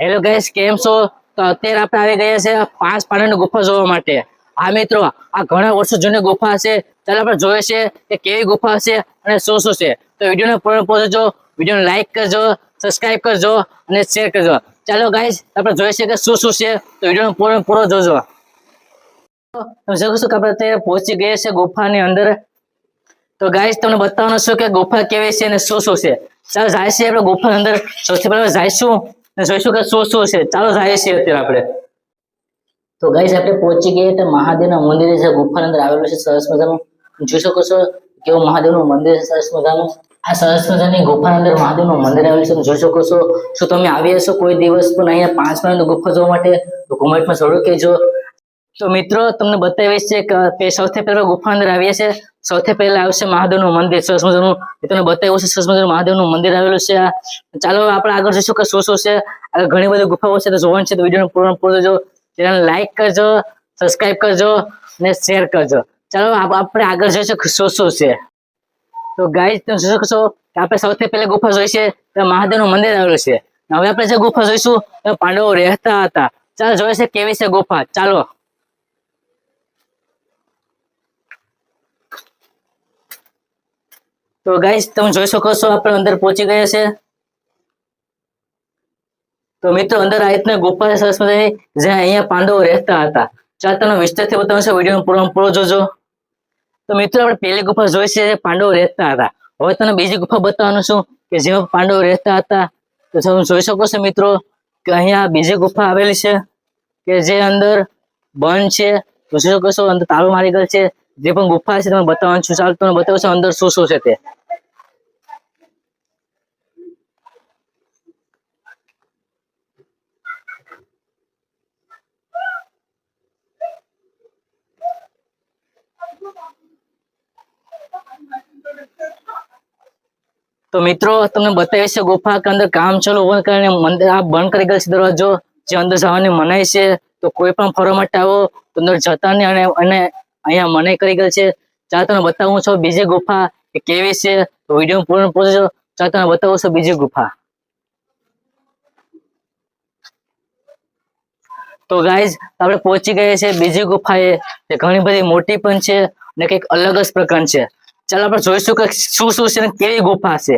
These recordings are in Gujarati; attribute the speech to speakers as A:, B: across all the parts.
A: હેલો ગેસ કેમ છો? તો અત્યારે આપણે આવી ગયા છે પાંચ પાણીની ગુફા જોવા માટે. હા મિત્રો, આ ઘણા વર્ષો જૂની ગુફા છે. ચાલો આપણે જોઈએ છે કે કેવી ગુફા છે અને શું શું છે. તો વિડીયોને પૂર્ણ પહોંચજો વિડીયોને લાઈક કરજો સબસ્ક્રાઇબ કરજો અને શેર કરજો. ચાલો ગાઈસ આપણે જોઈએ છે કે શું શું છે. તો વિડીયોને પૂર્ણ પૂરો જોજો. તમે જોઈ શકો કે આપણે અત્યારે પહોંચી ગયા છે ગુફાની અંદર. તો ગાઈસ તમને બતાવવાનું છું કે ગુફા કેવી છે અને શું શું છે. ચાલો જાય છે આપણે ગુફાની અંદર. સૌથી પહેલા જઈશું. જોઈશું કે શું શું છે? ચાલો જાણીએ છીએ અત્યારે આપણે. તો ગાઈસ આપણે પહોંચી ગયા તો મહાદેવના મંદિર છે ગુફાની અંદર આવેલું છે સરસ મજાનું. જોઈ શકો છો કેવું મહાદેવનું મંદિર છે, સરસ મજાનું. આ સરસ મજાની ગુફાની અંદર મહાદેવનું મંદિર આવેલું છે. જોઈ શકો છો. શું તમે આવી હશો કોઈ દિવસ પણ અહીંયા પાંચ મિનિટ ગુફા જોવા માટે? તો કોમેન્ટમાં જરૂર કહેજો. તો મિત્રો, તમને બતાવીશ છે કે સૌથી પહેલા ગુફા અંદર આવીએ છે સૌથી પહેલા આવશે મહાદેવનું મંદિર. સરસ મજાનું તમને બતાવ્યું છે સરસ મજાનું મહાદેવનું મંદિર આવેલું છે. ચાલો આપણે આગળ જઈશું કે શું શું છે. આગળ ઘણી બધી ગુફાઓ છે, તો જોવાનું છે તો વીડિયો પૂર્ણ પૂરું જો ચેનલ લાઈક કરજો સબસ્ક્રાઇબ કરજો અને શેર કરજો. ચાલો, આપ- આપણે આગળ જઈશું કે શું શું છે. તો ગાઈઝ તમે શું શકો કે આપણે સૌથી પહેલા ગુફા જોઈ છે, તો મહાદેવનું મંદિર આવેલું છે. હવે આપણે જે ગુફા જોઈશું પાંડવો રહેતા હતા. ચાલો જોઈએ છે કેવી છે ગુફા? ચાલો. તો ગાઈસ તમે જોઈ શકો છો, આપણે અંદર પહોંચી ગયા છે. તો મિત્રો, અંદર આ રીતના ગુફા સરસ જ્યાં અહીંયા પાંડવો રહેતા હતા. ચાલ તમને વિસ્તારથી બતાવું છે વીડિયો પૂરો પૂરો જોજો. તો મિત્રો, આપણે પહેલી ગુફા જોઈ છે પાંડવો રહેતા હતા. હવે તમને બીજી ગુફા બતાવવાનું છું, કે જેમાં પાંડવો રહેતા હતા. તો તમે જોઈ શકો છો મિત્રો, કે અહીંયા બીજી ગુફા આવેલી છે, કે જે અંદર બંધ છે. જોઈ શકો છો, અંદર તાળું મારી ગયેલ છે. જે પણ ગુફા છે તમે બતાવવાનું છું. ચાલ, તમને બતાવું છું અંદર શું શું છે તે. તો મિત્રો, તમને બતાવી છે ગુફા કે અંદર કામ ચાલુ હોવાને કારણે મંદિર આ બંધ કરી ગયેલ છે દરવાજો, જે અંદર જવાની મનાઈ છે. તો કોઈ પણ ફરવા માટે આવો, તો અંદર જતા નહીં અને અહીંયા મનાઈ કરી ગયેલ છે. ચાલો તમને બતાવું છું બીજી ગુફા એ કેવી છે. વીડિયો પૂર્ણ પૂછજો ચાલો તમને બતાવું છું બીજી ગુફા. તો ગાઈઝ આપણે પહોંચી ગયા છે બીજી ગુફાએ, જે ઘણી બધી મોટી પણ છે અને કંઈક અલગ જ પ્રકાર છે. ચાલો આપણે જોઈશું કે શું શું છે કેવી ગુફા છે.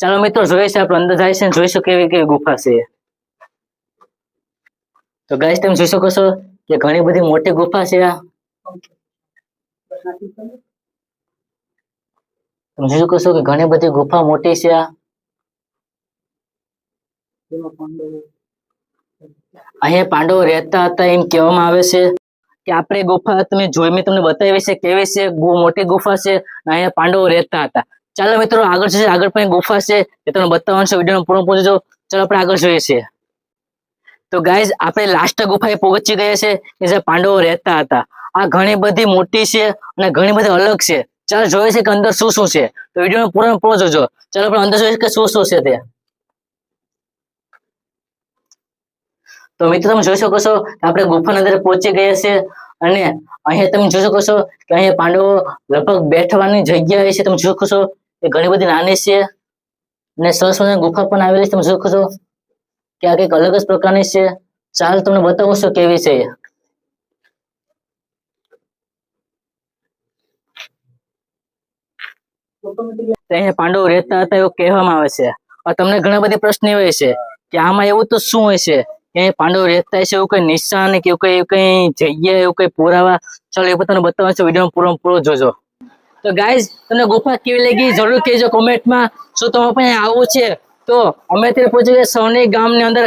A: ચાલો મિત્રો જોઈએ છે, આપણે અંદર જાય છે જોઈશું કેવી કેવી ગુફા છે. તો ગાઈઝ તમે જોઈ શકો છો કે ઘણી બધી મોટી ગુફા છે આ. તમે જોઈ શકો છો કે ઘણી બધી ગુફા મોટી છે આ. અહીંયા પાંડવો રહેતા હતા એમ કહેવામાં આવે છે. કે આપણે ગુફા તમે જોઈ મેં તમને બતાવી છે, કેવી છે મોટી ગુફા છે અહીંયા પાંડવો રહેતા હતા. ચાલો મિત્રો, આગળ છે, આગળ પણ ગુફા છે, એ તમને બતાવવાનું છે વીડિયો પૂરો પહોંચજો ચાલો આપણે આગળ જોઈએ છીએ. તો ગાઈઝ આપણે લાસ્ટ ગુફાએ પહોંચી ગયા છે કે જે પાંડવો રહેતા હતા. આ ઘણી બધી મોટી છે, અને ઘણી બધી અલગ છે. ચાલો જોઈએ છે કે અંદર શું શું છે. તો વીડિયો પૂરો પૂરો જોજો. ચાલો આપણે અંદર જોઈએ કે શું શું છે તે. તો મિત્રો તમે જોઈ શકો છો આપણે ગુફાની અંદર પહોંચી ગયા છે અને અહીંયા તમે જોઈ શકો છો કે અહીંયા પાંડવો લગભગ બેઠવાની જગ્યા છે. તમે જોઈ શકો છો કે ઘણી બધી નાની છે અને સરસ ગુફા પણ આવેલી છે. તમે જોઈ શકો છો કે આ કંઈક અલગ જ પ્રકારની છે. ચાલ તમને બતાવું છું કેવી છે પાંડવો રહેતા હતા એવું કહેવામાં આવે છે. તમને ઘણા બધા પ્રશ્ન હોય છે કે આમાં એવું તો શું હોય છે? કે પાંડવ રહેતા છે એવું કઈ નિશાન કે એવું કઈ કઈ જગ્યા, એવું કઈ પુરાવા? ચાલો, એ પણ તમને બતાવવાનું છે વીડિયો પૂરો પૂરો જોજો. તો ગાઈઝ તમને ગુફા કેવી લાગી? જરૂર કહેજો કોમેન્ટમાં. શું તમારે પણ આવવું છે? તો અમે અત્યારે પહોંચી ગયા સૌની ગામની અંદર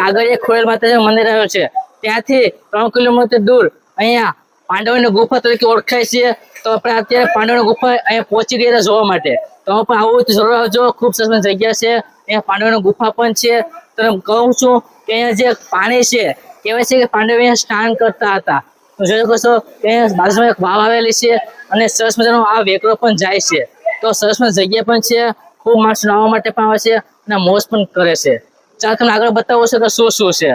A: ગાગરિયા ખોડેલ માતાજી મંદિર આવ્યું છે. ત્યાંથી ત્રણ કિલોમીટર દૂર અહીંયા પાંડવની ગુફા તરીકે ઓળખાય છે. તો આપણે અત્યારે પાંડવની ગુફા અહીંયા પહોંચી ગયા જોવા માટે. તો પણ આવું જરૂર આવજો. ખૂબ સરસ જગ્યા છે. અહીંયા પાંડવોની ગુફા પણ છે. તમે કહું છું કે અહીંયા જે પાણી છે, કહેવાય છે કે પાંડવ અહીંયા સ્નાન કરતા હતા. તો જોઈ શકો છો અહીંયા બાજુમાં એક વાવ આવેલી છે અને સરસ મજાનો આ વેકરો પણ જાય છે. તો સરસ મજાની જગ્યા પણ છે, ખૂબ માણસો નાહવા માટે પણ આવે છે અને મોજ પણ કરે છે. ચાલો તમને આગળ બતાવો છો કે શું શું છે?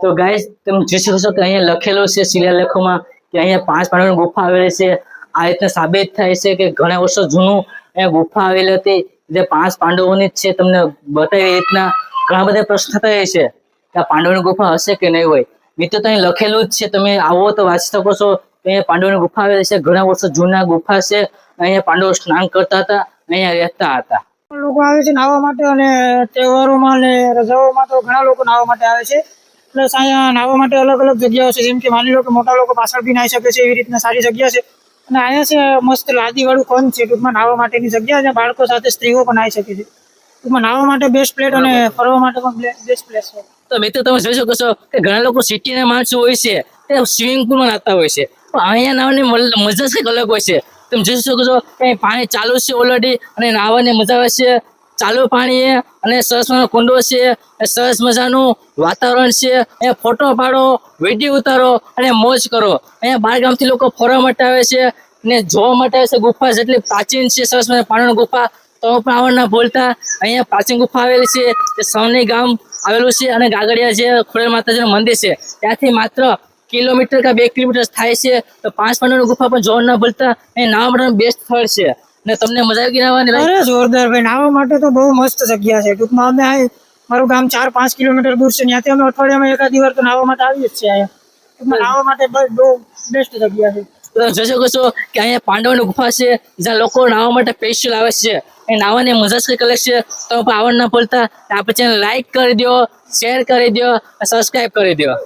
A: તો ગાય તમે જોઈ શકો છો કે અહીંયા લખેલું છે શિલાલેખોમાં કે અહીંયા પાંચ પાંડવની ગુફા આવેલી છે. આ રીતના સાબિત થાય છે કે ઘણા વર્ષો જૂનું અહીંયા ગુફા આવેલી હતી. જે પાંચ પાંડવોની જ છે, તમને બતાવી રીતના ઘણા બધા પ્રશ્ન થતા છે કે આ પાંડવોની ગુફા હશે કે નહીં હોય. મિત્રો, તો અહીં લખેલું જ છે, તમે આવો તો વાંચી શકો છો અહીંયા પાંડવની ગુફા આવેલી છે, ઘણા વર્ષો જૂના ગુફા છે, અહીંયા પાંડવો સ્નાન કરતા હતા, અહીંયા રહેતા હતા.
B: લોકો આવે છે નાહવા માટે અને તહેવારોમાં અને રજાઓમાં તો ઘણા લોકો નાહવા માટે આવે છે. પ્લસ અહીંયા નાહવા માટે અલગ અલગ જગ્યાઓ છે, જેમ કે માની લો કે મોટા લોકો પાછળ બી નાહી શકે છે, એવી રીતના સારી જગ્યા છે. અને અહીંયા છે મસ્ત લાદીવાળું ખોન છે ટૂંકમાં નાહવા માટેની જગ્યા છે. બાળકો સાથે સ્ત્રીઓ પણ આવી શકે છે. ટૂંકમાં નાહવા માટે બેસ્ટ પ્લેટ અને ફરવા માટે પણ બેસ્ટ પ્લેસ છે.
A: તો મિત્રો તમે જોઈ શકો છો કે ઘણા લોકો સિટીના માણસો હોય છે તે સ્વિમિંગ પુલમાં નાતા હોય છે. પણ અહીંયા નાહવાની મજા જ કંઈક અલગ હોય છે. તમે જોઈ શકો છો કે પાણી ચાલુ છે ઓલરેડી અને નાહવાની મજા આવે છે. ચાલુ પાણી અને સરસ મજાનો કુંડો છે સરસ મજાનું વાતાવરણ છે. અહીંયા ફોટો પાડો, વીડિયો ઉતારો, અને મોજ કરો. અહીંયા બારગામથી લોકો ફરવા માટે આવે છે, અને જોવા માટે આવે છે ગુફા જેટલી પ્રાચીન છે, સરસ મજા પાણીની ગુફા. તો પણ આવડ ના ભૂલતા અહીંયા પ્રાચીન ગુફા આવેલી છે તે સૌની ગામ આવેલું છે, અને ગાગડિયા જે ખોડેલ માતાજીનું મંદિર છે. ત્યાંથી માત્ર કિલોમીટર કે બે કિલોમીટર થાય છે, તો પાંચ પાંડવની ગુફા પણ જોવા ના ભૂલતા એ નાવા માટેનું બેસ્ટ સ્થળ છે. અને તમને મજા આવી ગઈ નાહવાની
B: અરે જોરદાર ભાઈ નાહવા માટે તો બહુ મસ્ત જગ્યા છે. ટૂંકમાં અમે આ મારું ગામ ચાર પાંચ કિલોમીટર દૂર છે. ત્યાંથી અમે અઠવાડિયામાં એકાદ દિવસ તો નાવા માટે આવીએ જ છીએ અહીંયા. ટૂંકમાં નાહવા માટે બહુ બેસ્ટ જગ્યા છે.
A: તમે જોઈ શકો છો કે અહીંયા પાંડવની ગુફા છે જ્યાં લોકો નાવા માટે સ્પેશિયલ આવે છે. એ નાહવાની મજા જ કંઈક છે. તો આવડ ના ભૂલતા. આપણે ચેનલ લાઈક કરી દો શેર કરી દો સબસ્ક્રાઈબ કરી દો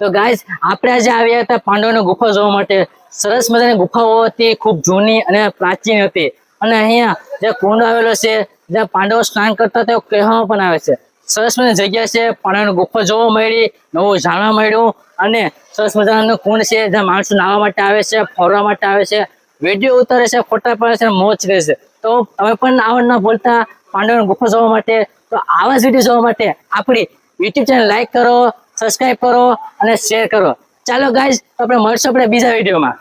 A: તો ગાઈસ આપણે આજે આવ્યા હતા પાંડવોની ગુફા જોવા માટે. સરસ મજાની ગુફાઓ હતી, ખૂબ જૂની અને પ્રાચીન હતી. અને અહીંયા જે કુંડ આવેલો છે, જ્યાં પાંડવો સ્નાન કરતા તેઓ કહેવામાં પણ આવે છે. સરસ મજાની જગ્યા છે, પાંડવની ગુફા જોવા મળી, નવું જાણવા મળ્યું. અને સરસ મજાનું કુંડ છે, જ્યાં માણસો નાહવા માટે આવે છે, ફરવા માટે આવે છે. વીડિયો ઉતારે છે, ફોટા પાડે છે મોજ કરે છે. તો તમે પણ આવડ ના ભૂલતા, પાંડવની ગુફા જોવા માટે. તો આવા જ વીડિયો જોવા માટે આપણી યુટ્યુબ ચેનલ લાઈક કરો સબસ્ક્રાઈબ કરો અને શેર કરો. ચાલો ગાઈઝ આપણે મળશું આપણે બીજા વિડીયોમાં.